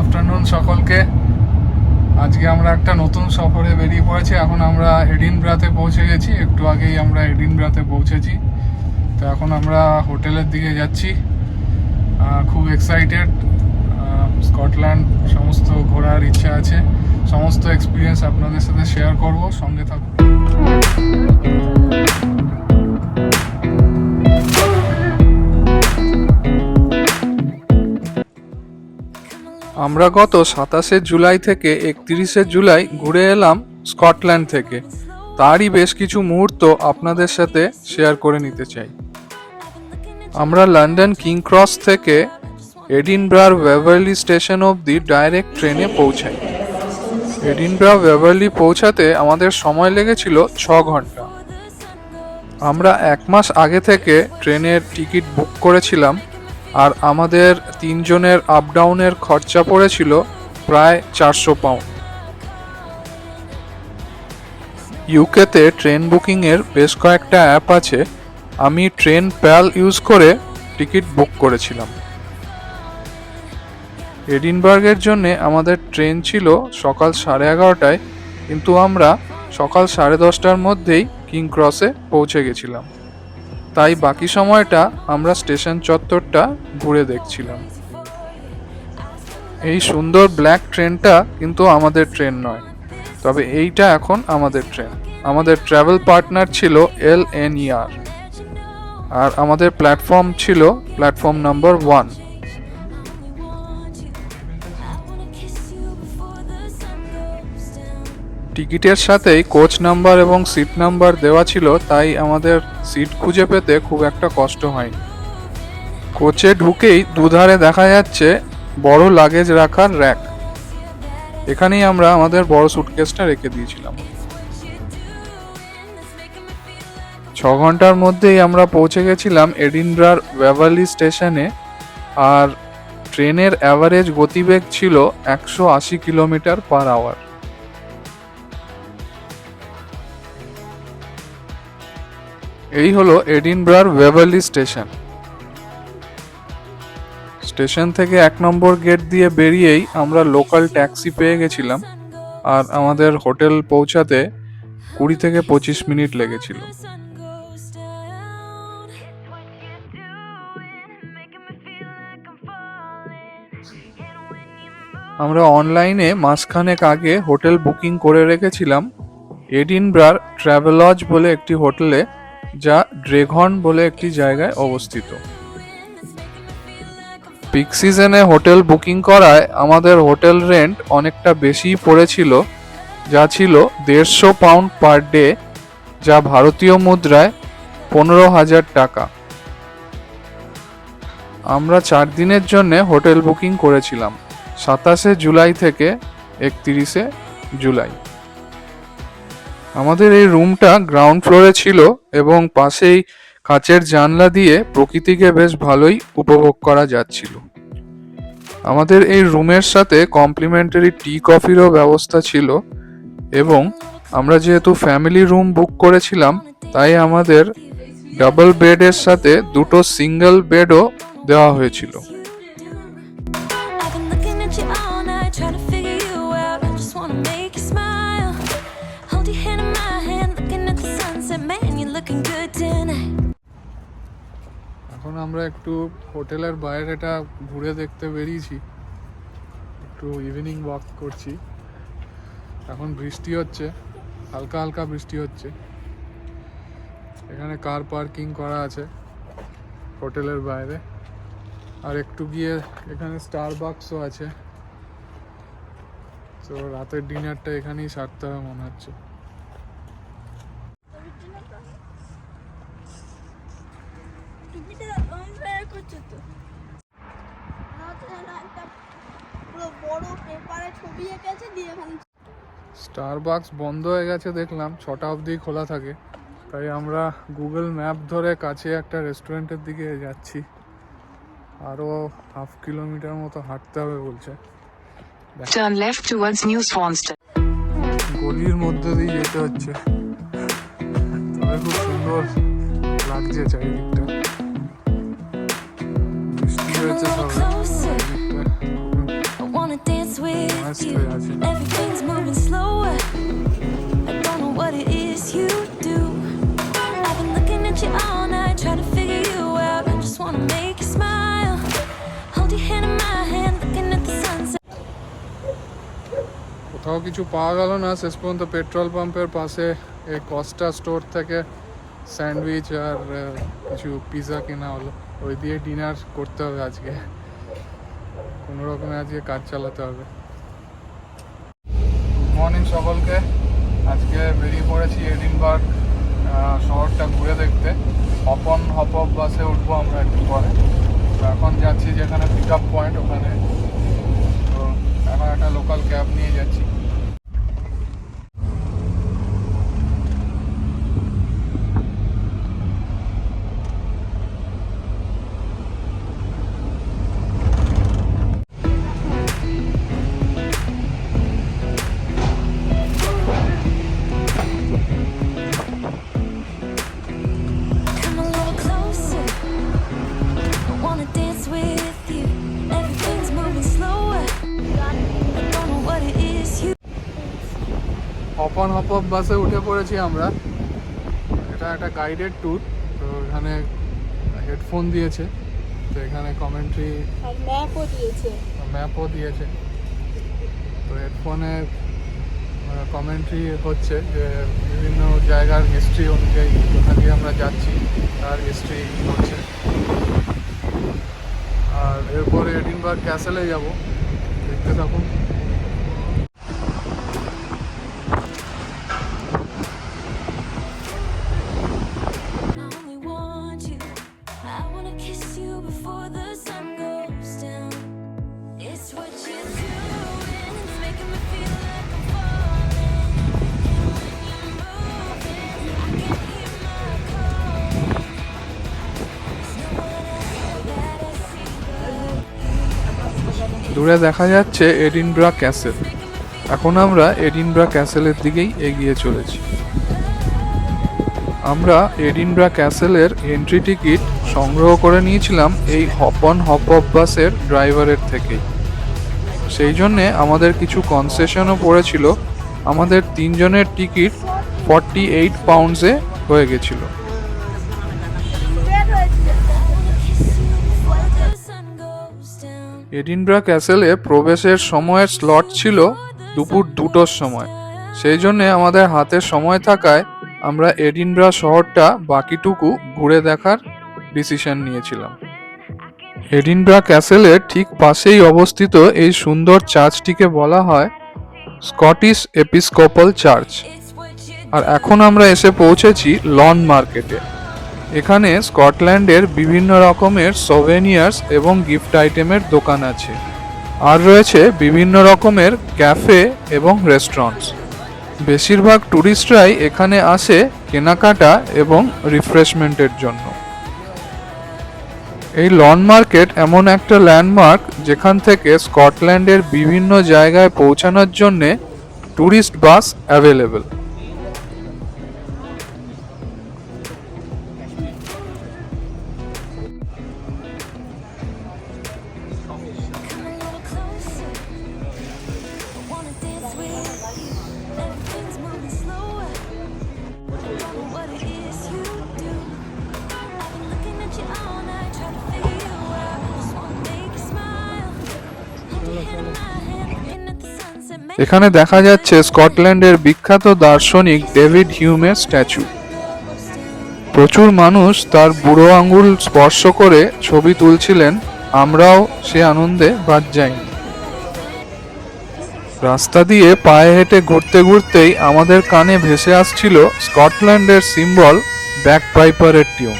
Afternoon সকলকে। আজকে আমরা একটা নতুন সফরে বেরিয়ে পড়েছি। এখন আমরা এডিনব্রাতে পৌঁছে গেছি। একটু আগেই আমরা এডিনব্রাতে পৌঁছেছি। তো এখন আমরা হোটেলের দিকে যাচ্ছি। খুব এক্সাইটেড স্কটল্যান্ড সমস্ত ঘোরার ইচ্ছা আছে। সমস্ত এক্সপিরিয়েন্স আপনাদের সাথে শেয়ার করব। সঙ্গে থাকুন। আমরা গত সাতাশে জুলাই থেকে একত্রিশে জুলাই ঘুরে এলাম স্কটল্যান্ড থেকে। তারই বেশ কিছু মুহূর্ত আপনাদের সাথে শেয়ার করে নিতে চাই। আমরা লন্ডন কিং ক্রস থেকে এডিনব্রার ওয়েভারলি স্টেশন অবধি ডাইরেক্ট ট্রেনে পৌঁছাই। এডিনব্রা ওয়েভারলি পৌঁছাতে আমাদের সময় লেগেছিল ছ ঘণ্টা। আমরা এক মাস আগে থেকে ট্রেনের টিকিট বুক করেছিলাম আর আমাদের তিনজনের আপ ডাউনের খরচা পড়েছিল প্রায় চারশো পাউন্ড ইউকেতে ট্রেন বুকিংয়ের বেশ কয়েকটা অ্যাপ আছে। আমি ট্রেন প্যাল ইউজ করে টিকিট বুক করেছিলাম। এডিনবার্গের জন্যে আমাদের ট্রেন ছিল সকাল সাড়ে এগারোটায়, কিন্তু আমরা সকাল সাড়ে দশটার মধ্যেই কিং ক্রসে পৌঁছে গেছিলাম। তাই বাকি সময়টা আমরা স্টেশন চত্বরটা ঘুরে দেখছিলাম। এই সুন্দর ব্ল্যাক ট্রেনটা কিন্তু আমাদের ট্রেন নয়, তবে এইটা এখন আমাদের ট্রেন। আমাদের ট্রাভেল পার্টনার ছিল এল এন আর আর আমাদের প্ল্যাটফর্ম ছিল প্ল্যাটফর্ম নাম্বার ওয়ান। টিকিটের সাথেই কোচ নাম্বার এবং সিট নাম্বার দেওয়া ছিল, তাই আমাদের সিট খুঁজে পেতে খুব একটা কষ্ট হয়নি। কোচে ঢুকেই দুধারে দেখা যাচ্ছে বড় লাগেজ রাখার র্যাক এখানেই আমরা আমাদের বড় সুটকেসটা রেখে দিয়েছিলাম। ছ ঘণ্টার মধ্যেই আমরা পৌঁছে গেছিলাম এডিনব্রার ওয়েভারলি স্টেশনে, আর ট্রেনের অ্যাভারেজ গতিবেগ ছিল একশো আশি কিলোমিটার পার আওয়ার এই হলো এডিনব্রার ওয়েভারলি স্টেশন। স্টেশন থেকে এক নম্বর গেট দিয়ে বেরিয়েই আমরা লোকাল ট্যাক্সি পেয়ে গেছিলাম আর আমাদের হোটেল পৌঁছাতে কুড়ি থেকে পঁচিশ মিনিট লেগেছিল। আমরা অনলাইনে মাসখানেক আগে হোটেল বুকিং করে রেখেছিলাম এডিনব্রার ট্রাভেলজ বলে একটি হোটেলে যা ড্রেঘন বলে একটি জায়গায় অবস্থিত। পিক সিজনে হোটেল বুকিং করায় আমাদের হোটেল রেন্ট অনেকটা বেশিই পড়েছিল, যা ছিল দেড়শো পাউন্ড পার ডে, যা ভারতীয় মুদ্রায় পনেরো হাজার টাকা। আমরা চার দিনের জন্য হোটেল বুকিং করেছিলাম, সাতাশে জুলাই থেকে একত্রিশে জুলাই। আমাদের এই রুমটা গ্রাউন্ড ফ্লোরে ছিল এবং পাশেই কাচের জানলা দিয়ে প্রকৃতিকে বেশ ভালোই উপভোগ করা যাচ্ছিল। আমাদের এই রুমের সাথে কমপ্লিমেন্টারি টি কফিরও ব্যবস্থা ছিল এবং আমরা যেহেতু ফ্যামিলি রুম বুক করেছিলাম, তাই আমাদের ডাবল বেডের সাথে দুটো সিঙ্গেল বেডও দেওয়া হয়েছিল। এখন আমরা একটু হোটেলের বাইরেটা ঘুরে দেখতে বেরিয়েছি। একটু ইভিনিং ওয়াক করছি। এখন বৃষ্টি হচ্ছে, হালকা হালকা বৃষ্টি হচ্ছে। এখানে কার পার্কিং করা আছে হোটেলের বাইরে। আর একটু গিয়ে এখানে স্টার বাক্সও আছে। তো রাতের ডিনারটা এখানেই সারতে হবে মনে হচ্ছে টুপিটা অন্ধকার করছে তো মনে হচ্ছে যেন একটা পুরো বড় দিয়ে বন্ধ হয়ে গেছে দেখলাম ছটা অবধি খোলা থাকে। তাই আমরা গুগল ম্যাপ ধরে কাছে একটা রেস্টুরেন্টের দিকে যাচ্ছি। আরও হাফ কিলোমিটার মতো হাঁটতে হবে বলছে। Turn left towards New Swanstead. গলির মধ্যে দিয়ে যেতে হচ্ছে। তবে খুব সুন্দর লাগছে চারিদিকটা। বৃষ্টি হয়েছে সবে। চারিদিকটা I wanna dance dance with Nice you. to have you. Everything's moving slower. I don't know what it is you do. I've been looking at you all night, trying to figure you out. I just wanna make you smile. Hold your hand in my hand, looking at the sunset. কোথাও কিছু পাওয়া গেল না শেষ পর্যন্ত petrol পাম্পের পাশে এই কস্টা স্টোর থেকে স্যান্ডউইচ আর আহ, কিছু পিৎজা কেনা হলো ওই দিয়ে ডিনার করতে হবে আজকে কোনো রকমে আজকে কাজ চালাতে হবে। গুড মর্নিং সকলকে। আজকে বেরিয়ে পড়েছি এডিনবার্গ শহরটা ঘুরে দেখতে। হপন হপ বাসে উঠবো আমরা একটু পরে। এখন যাচ্ছি যেখানে পিক আপ পয়েন্ট ওখানে। তো এখন একটা লোকাল ক্যাব নিয়ে যাচ্ছি। হপন হপ অফ বাসে উঠে পড়েছি আমরা। এটা একটা গাইডেড ট্যুর তো এখানে হেডফোন দিয়েছে তো এখানে কমেন্ট্রি ম্যাপও দিয়েছে। ম্যাপও দিয়েছে। তো হেডফোনে কমেন্ট্রি হচ্ছে যে বিভিন্ন জায়গার হিস্ট্রি অনুযায়ী কোথা দিয়ে আমরা যাচ্ছি তার হিস্ট্রি হচ্ছে। আর এরপরে এডিনবার্গ ক্যাসেলে যাব। দেখতে থাকুন। দূরে দেখা যাচ্ছে এডিনব্রা ক্যাসেল। এখন আমরা এডিনব্রা ক্যাসেলের দিকেই এগিয়ে চলেছি। আমরা এডিনব্রা ক্যাসেলের এন্ট্রি টিকিট সংগ্রহ করে নিয়েছিলাম এই হপন হপ অফ বাসের ড্রাইভারের থেকেই। সেই জন্যে আমাদের কিছু কনসেশনও পড়েছিল। আমাদের তিনজনের টিকিট ফর্টি এইট পাউন্ডসে হয়ে গেছিল। এডিনব্রা ক্যাসেলে প্রবেশের সময়ের স্লট ছিল দুপুর দুটোর সময়। সেই জন্যে আমাদের হাতে সময় থাকায় আমরা এডিনব্রা শহরটা বাকিটুকু ঘুরে দেখার ডিসিশন নিয়েছিলাম। এডিনব্রা ক্যাসেলের ঠিক পাশেই অবস্থিত এই সুন্দর চার্চটিকে বলা হয় স্কটিশ এপিস্কোপাল চার্চ। আর এখন আমরা এসে পৌঁছেছি লন মার্কেটে। এখানে স্কটল্যান্ডের বিভিন্ন রকমের সোভেনিয়ার্স এবং গিফট আইটেমের দোকান আছে। আর রয়েছে বিভিন্ন রকমের ক্যাফে এবং রেস্টুরেন্টস বেশিরভাগ ট্যুরিস্টরাই এখানে আসে কেনাকাটা এবং রিফ্রেশমেন্টের জন্য। এই লন মার্কেট এমন একটা ল্যান্ডমার্ক যেখান থেকে স্কটল্যান্ডের বিভিন্ন জায়গায় পৌঁছানোর জন্যে ট্যুরিস্ট বাস অ্যাভেলেবেল এখানে দেখা যাচ্ছে স্কটল্যান্ডের বিখ্যাত দার্শনিক ডেভিড হিউমের স্ট্যাচু। প্রচুর মানুষ তার বুড়ো আঙ্গুল স্পর্শ করে ছবি তুলছিলেন, আমরাও সে আনন্দে বাদ যাইনি। রাস্তা দিয়ে পায়ে হেঁটে ঘুরতে ঘুরতেই আমাদের কানে ভেসে আসছিল স্কটল্যান্ডের সিম্বল ব্যাক পাইপারের টিউন।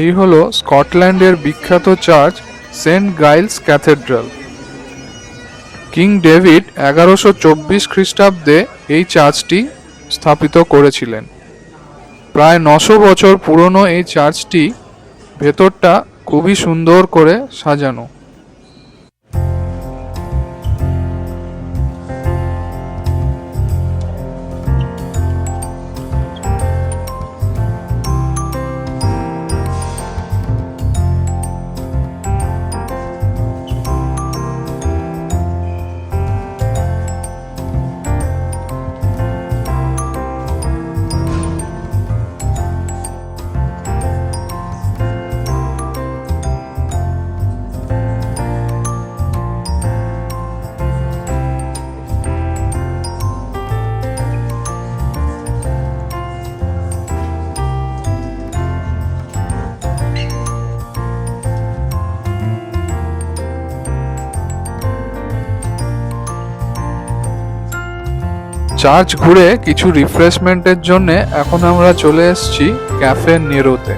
এই হলো স্কটল্যান্ডের বিখ্যাত church Saint Giles cathedral. King David এগারোশো চব্বিশ খ্রিস্টাব্দে এই চার্চটি স্থাপিত করেছিলেন। প্রায় নশো বছর পুরনো এই চার্চটি ভেতরটা খুবই সুন্দর করে সাজানো। চার্চ ঘুরে কিছু রিফ্রেশমেন্টের জন্য এখন আমরা চলে এসেছি ক্যাফে নেরোতে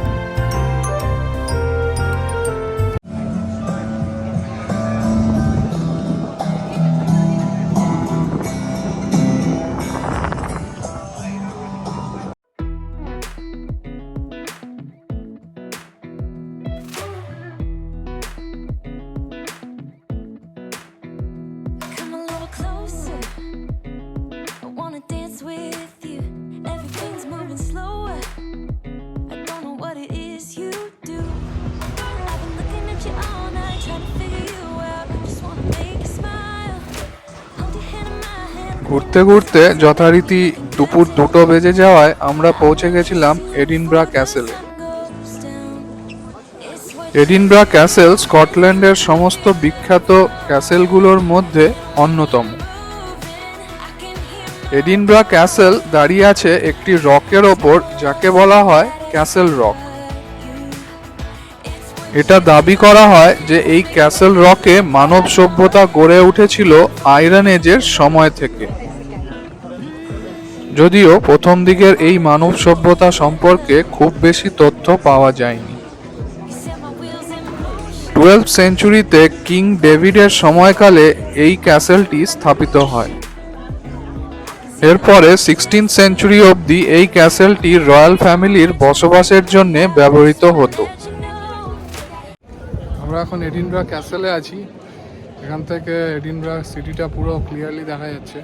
ঘুরতে ঘুরতে যথারীতি দুপুর দুটো বেজে যাওয়ায় আমরা পৌঁছে গেছিলাম এডিনব্রা ক্যাসেলে। এডিনব্রা ক্যাসেল স্কটল্যান্ডের সমস্ত বিখ্যাত ক্যাসেলগুলোর মধ্যে অন্যতম। এডিনব্রা ক্যাসেল দাঁড়িয়ে আছে একটি রকের ওপর, যাকে বলা হয় ক্যাসেল রক। এটা দাবি করা হয় যে এই ক্যাসেল রকে মানব সভ্যতা গড়ে উঠেছিল আয়রন এজের সময় থেকে। যদিও প্রথম দিকের এই মানব সভ্যতা সম্পর্কে খুব বেশি তথ্য পাওয়া যায়নি. টুয়েলভ সেঞ্চুরিতে কিং ডেভিডের সময়কালে এই ক্যাসেলটি স্থাপিত হয়। এরপরে সিক্সটিন সেঞ্চুরি অবধি এই ক্যাসেলটি রয়্যাল ফ্যামিলির বসবাসের জন্য ব্যবহৃত হতো। আমরা এখন এডিনব্রা ক্যাসেলে আছি। এখান থেকে এডিনব্রা সিটিটা পুরো ক্লিয়ারলি দেখা যাচ্ছে।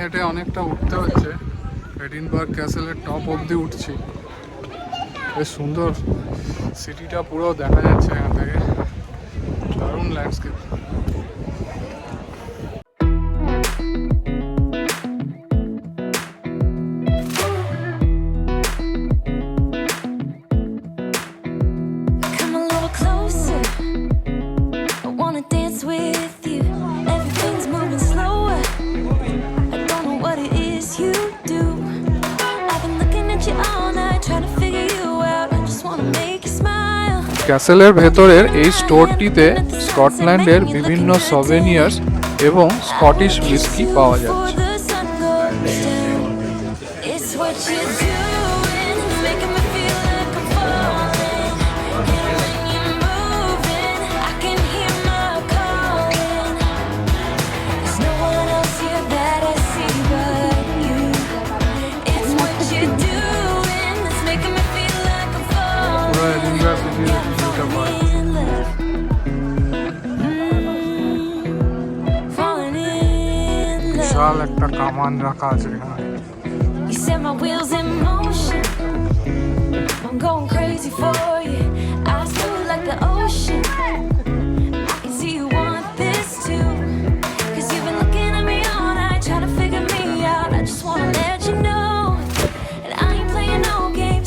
হেঁটে অনেকটা উঠতে হচ্ছে। এডিনবার্গ ক্যাসেলের টপ অবধি উঠছি। বেশ সুন্দর সিটিটা পুরো দেখা যাচ্ছে এখান থেকে। দারুণ ল্যান্ডস্কেপ with ক্যাসেলের ভেতরের এই স্টোরটিতে স্কটল্যান্ডের বিভিন্ন সভেনিয়ার্স এবং স্কটিশ হুইস্কি পাওয়া যাচ্ছে। বিশাল একটা কামান রাখা আছে এখানে।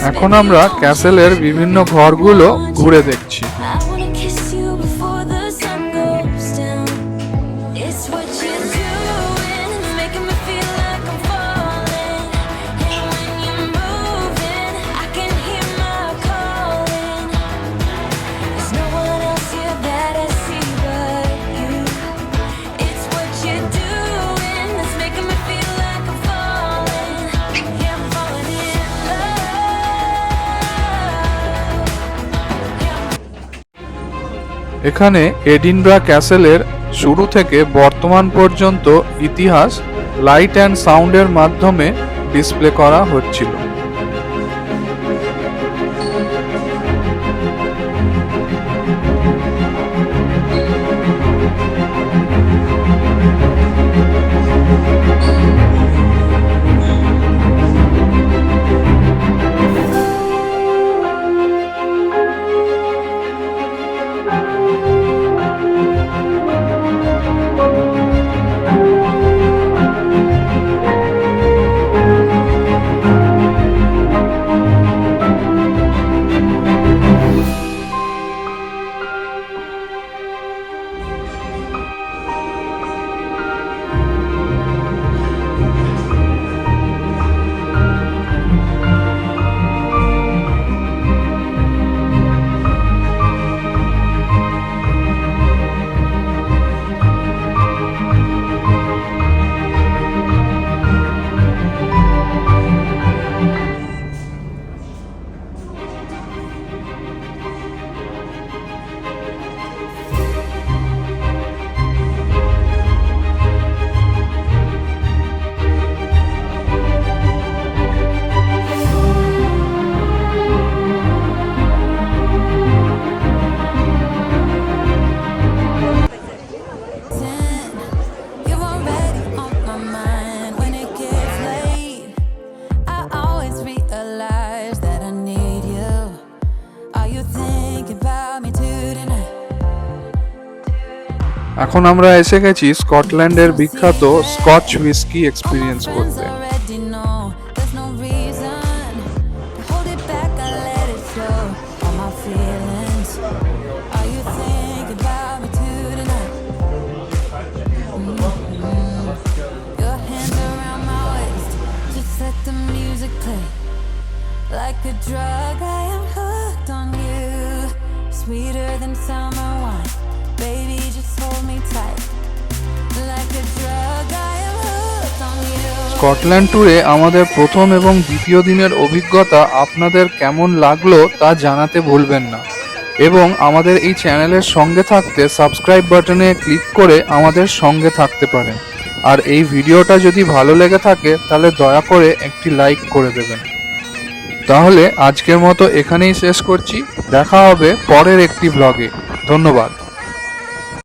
এখন আমরা ক্যাসেলের বিভিন্ন ঘরগুলো ঘুরে দেখছি। এখানে এডিনব্রা ক্যাসেলের শুরু থেকে বর্তমান পর্যন্ত ইতিহাস, লাইট অ্যান্ড সাউন্ডের মাধ্যমে ডিসপ্লে করা হচ্ছিল। এখন আমরা এসে গেছি স্কটল্যান্ডের বিখ্যাত স্কচ হুইস্কি এক্সপিরিয়েন্স করতে? Mhm. Like a drug, I am hooked on you. Sweeter than summer wine, Scotland ট্যুরে আমাদের প্রথম এবং দ্বিতীয় দিনের অভিজ্ঞতা আপনাদের কেমন লাগল তা জানাতে ভুলবেন না। এবং আমাদের এই চ্যানেলের সঙ্গে থাকতে সাবস্ক্রাইব বাটনে ক্লিক করে আমাদের সঙ্গে থাকতে পারেন। আর এই ভিডিওটা যদি ভালো লেগে থাকে, তাহলে দয়া করে একটি লাইক করে দেবেন। তাহলে আজকের মতো এখানেই শেষ করছি। দেখা হবে পরের একটি ব্লগে ধন্যবাদ।